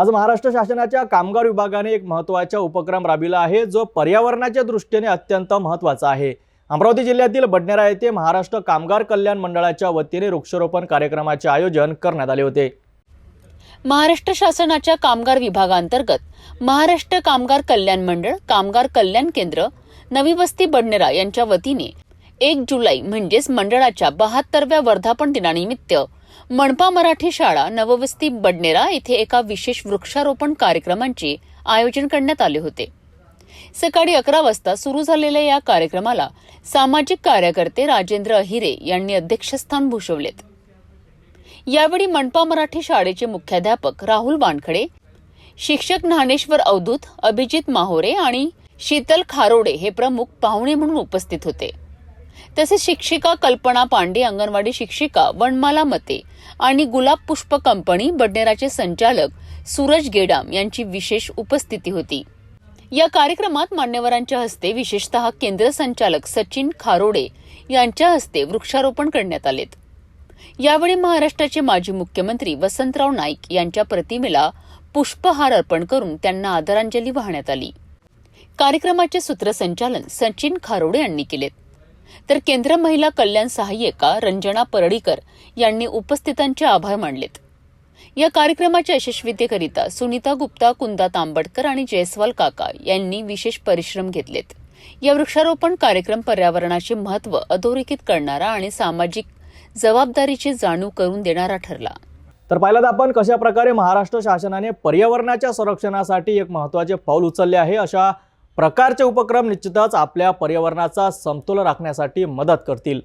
आज महाराष्ट्र शासनाच्या कामगार विभागाने एक महत्त्वाचा उपक्रम राबविला आहे जो पर्यावरणाच्या दृष्टीने अत्यंत महत्त्वाचा आहे. अमरावती जिल्ह्यातील बडनेरा येथे महाराष्ट्र कामगार कल्याण मंडळाच्या वतीने वृक्षारोपण कार्यक्रमाचे आयोजन करण्यात आले होते. महाराष्ट्र शासनाच्या कामगार विभागांतर्गत महाराष्ट्र कामगार कल्याण मंडळ कामगार कल्याण केंद्र नवी वस्ती बडनेरा यांच्या वतीने एक जुलै म्हणजेच मंडळाच्या बहात्तरव्या वर्धापन दिनानिमित्त मनपा मराठी शाळा नववस्ती बडनेरा येथे एका विशेष वृक्षारोपण कार्यक्रमांचे आयोजन करण्यात आले होते. सकाळी अकरा वाजता सुरू झालेल्या या कार्यक्रमाला सामाजिक कार्यकर्ते राजेंद्र अहिरे यांनी अध्यक्षस्थान भूषवलेत. यावेळी मनपा मराठी शाळेचे मुख्याध्यापक राहुल वानखडे शिक्षक ज्ञानेश्वर अवधूत अभिजित माहोरे आणि शीतल खारोडे हे प्रमुख पाहुणे म्हणून उपस्थित होते. तसेच शिक्षिका कल्पना पांडे अंगणवाडी शिक्षिका वनमाला मते आणि गुलाब पुष्प कंपनी बडनेराचे संचालक सूरज गेडाम यांची विशेष उपस्थिती होती. या कार्यक्रमात मान्यवरांच्या हस्ते विशेषतः केंद्र संचालक सचिन खारोडे यांच्या हस्ते वृक्षारोपण करण्यात आलेत यावेळी महाराष्ट्राचे माजी मुख्यमंत्री वसंतराव नाईक यांच्या प्रतिमेला पुष्पहार अर्पण करून त्यांना आदरांजली वाहण्यात आली. कार्यक्रमाचे सूत्रसंचालन सचिन खारोडे यांनी केलेत. तर केंद्र महिला कल्याण सहाय्यिका रंजना परडीकर यांनी उपस्थितांचे आभार मानलेत. या कार्यक्रमाच्या यशस्वीतेकरिता सुनीता गुप्ता कुंदा तांबडकर आणि जयस्वाल काका यांनी विशेष परिश्रम घेतलेत. या वृक्षारोपण कार्यक्रम पर्यावरणाचे महत्त्व अधोरेखित करणारा आणि सामाजिक जबाबदारीची जाणीव करून देणारा ठरला. तर पाहिलं आपण कशा प्रकारे महाराष्ट्र शासनाने पर्यावरणाच्या संरक्षणासाठी एक महत्त्वाचे पाऊल उचलले आहे अशा प्रकारचे उपक्रम निश्चितच आपल्या पर्यावरणाचा समतोल राखण्यासाठी मदत करतील.